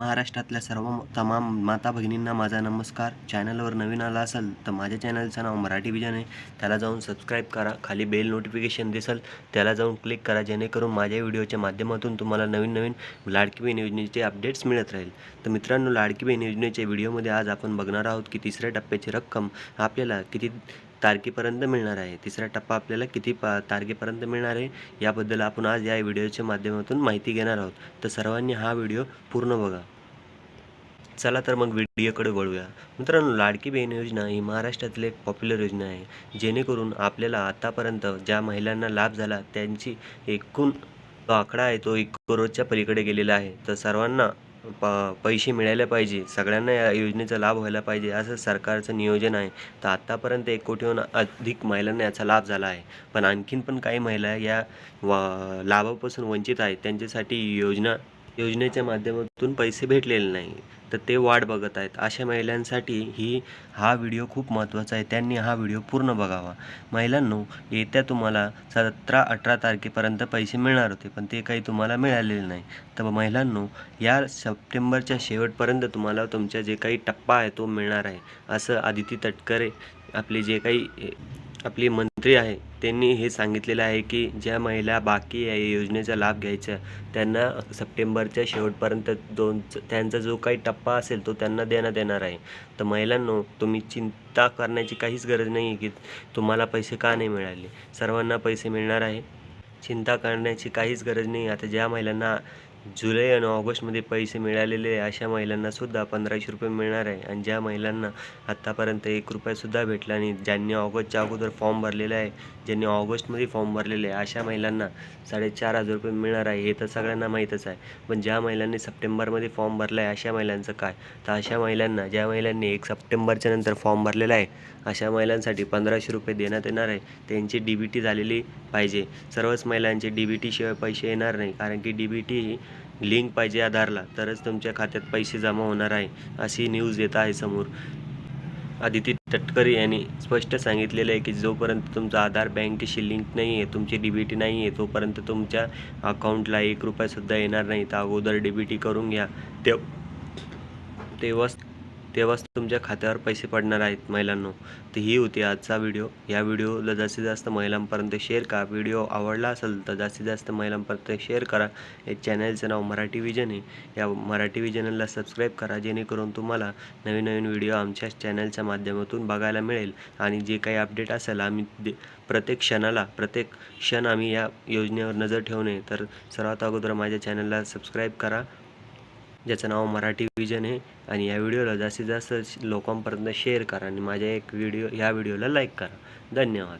महाराष्ट्रातल्या सर्व तमाम माता भगिनींना माझा नमस्कार. चॅनलवर नवीन आला असाल तर माझ्या चॅनलचं नाव मराठी विजन आहे. त्याला जाऊन सबस्क्राईब करा. खाली बेल नोटिफिकेशन दिसेल. त्याला जाऊन क्लिक करा जेणेकरून माझ्या व्हिडिओच्या माध्यमातून तुम्हाला नवीन नवीन लाडकी बहीण योजनेचे अपडेट्स मिळत राहील. तर मित्रांनो लाडकी बहीण योजनेच्या व्हिडिओमध्ये आज आपण बघणार आहोत की तिसऱ्या टप्प्याची रक्कम आपल्याला किती तारखेपर्यंत मिळणार आहे. तिसरा टप्पा आपल्याला किती पा तारखेपर्यंत मिळणार आहे याबद्दल आपण आज या व्हिडिओच्या माध्यमातून माहिती घेणार आहोत. तर सर्वांनी हा व्हिडिओ पूर्ण बघा. चला तर मग व्हिडिओकडे वळूया. मित्रांनो लाडकी बहीण योजना ही महाराष्ट्रातील एक पॉप्युलर योजना आहे. जेणेकरून आपल्याला आतापर्यंत ज्या महिलांना लाभ झाला त्यांची एकूण तो आकडा आहे तो एक करोडच्या पलीकडे गेलेला आहे. तर सर्वांना प पैसे मिळायला पाहिजे. सगळ्यांना या योजनेचा लाभ व्हायला पाहिजे. असं सरकारचं नियोजन आहे. तर आत्तापर्यंत एक कोटीहून अधिक महिलांना याचा लाभ झाला आहे. पण आणखीन पण काही महिला या वा लाभापासून वंचित आहेत. त्यांच्यासाठी योजना योजनेच्या माध्यमातून पैसे भेटलेले नाही. तर ते वाट बघत आहेत. अशा महिलांसाठी ही हा व्हिडिओ खूप महत्त्वाचा आहे. त्यांनी हा व्हिडिओ पूर्ण बघावा. महिलांनो येत्या तुम्हाला सतरा अठरा तारखेपर्यंत पैसे मिळणार होते पण ते काही तुम्हाला मिळालेले नाही. तर महिलांनो या सप्टेंबरच्या शेवटपर्यंत तुम्हाला तुमच्या जे काही टप्पा आहे तो मिळणार आहे. असं आदिती तटकरे आपले जे काही आपली मंत्री आहे त्यांनी हे सांगितलेलं आहे की ज्या महिला बाकी आहे योजनेचा लाभ घ्यायचा त्यांना सप्टेंबरच्या शेवटपर्यंत दोन त्यांचा जो काही टप्पा असेल तो त्यांना देण्यात येणार आहे. तर महिलांनो तुम्ही चिंता करण्याची काहीच गरज नाही आहे की तुम्हाला पैसे का नाही मिळाले. सर्वांना पैसे मिळणार आहे. चिंता करण्याची काहीच गरज नाही. आता ज्या महिलांना जुलै आणि ऑगस्टमध्ये पैसे मिळालेले आहे अशा महिलांनासुद्धा पंधराशे रुपये मिळणार आहे. आणि ज्या महिलांना आत्तापर्यंत एक रुपयासुद्धा भेटला नाही ज्यांनी ऑगस्टच्या अगोदर फॉर्म भरलेला आहे ज्यांनी ऑगस्टमध्ये फॉर्म भरलेले आहे अशा महिलांना साडेचार हजार रुपये मिळणार आहे हे तर सगळ्यांना माहीतच आहे. पण ज्या महिलांनी सप्टेंबरमध्ये फॉर्म भरला आहे अशा महिलांचं काय? तर अशा महिलांना ज्या महिलांनी एक सप्टेंबरच्या नंतर फॉर्म भरलेला आहे अशा महिलांसाठी पंधराशे रुपये देण्यात येणार आहे. त्यांची डी बी टी झालेली पाहिजे. सर्वच महिलांचे डी बी टीशिवाय पैसे येणार नाही कारण की डी बी टी ही लिंक पाहिजे आधारला तरच तुमच्या खात्यात पैसे जमा होणार आहे अशी न्यूज येत आहे समोर. आदिती तटकरे यांनी स्पष्ट सांगितलेलं आहे की जोपर्यंत तुमचा आधार बँकेशी लिंक नाही आहे तुमची डी बी टी नाही आहे तोपर्यंत तुमच्या अकाउंटला एक रुपयासुद्धा येणार नाही. तर अगोदर डी बी टी करून घ्या. तेव तेव्हाच तेव्हाच तुमच्या खात्यावर पैसे पडणार आहेत महिलांनो. तर ही होती आजचा व्हिडिओ. या व्हिडिओला जास्तीत जास्त महिलांपर्यंत शेअर करा. व्हिडिओ आवडला असेल तर जास्तीत जास्त महिलांपर्यंत शेअर करा. या चॅनलचं नाव मराठी विजन आहे. या मराठी विजनला सबस्क्राईब करा. जेणेकरून तुम्हाला नवीन नवीन व्हिडिओ आमच्या चॅनलच्या माध्यमातून बघायला मिळेल. आणि जे काही अपडेट असेल आम्ही दे प्रत्येक क्षणाला प्रत्येक क्षण आम्ही या योजनेवर नजर ठेवणे तर सर्वात अगोदर माझ्या चॅनलला सबस्क्राईब करा. ज्याचं नाव मराठी विजन आहे. आणि या व्हिडिओला जास्तीत जास्त लोकांपर्यंत शेअर करा आणि माझ्या एक व्हिडिओ ह्या व्हिडिओला लाईक करा. धन्यवाद.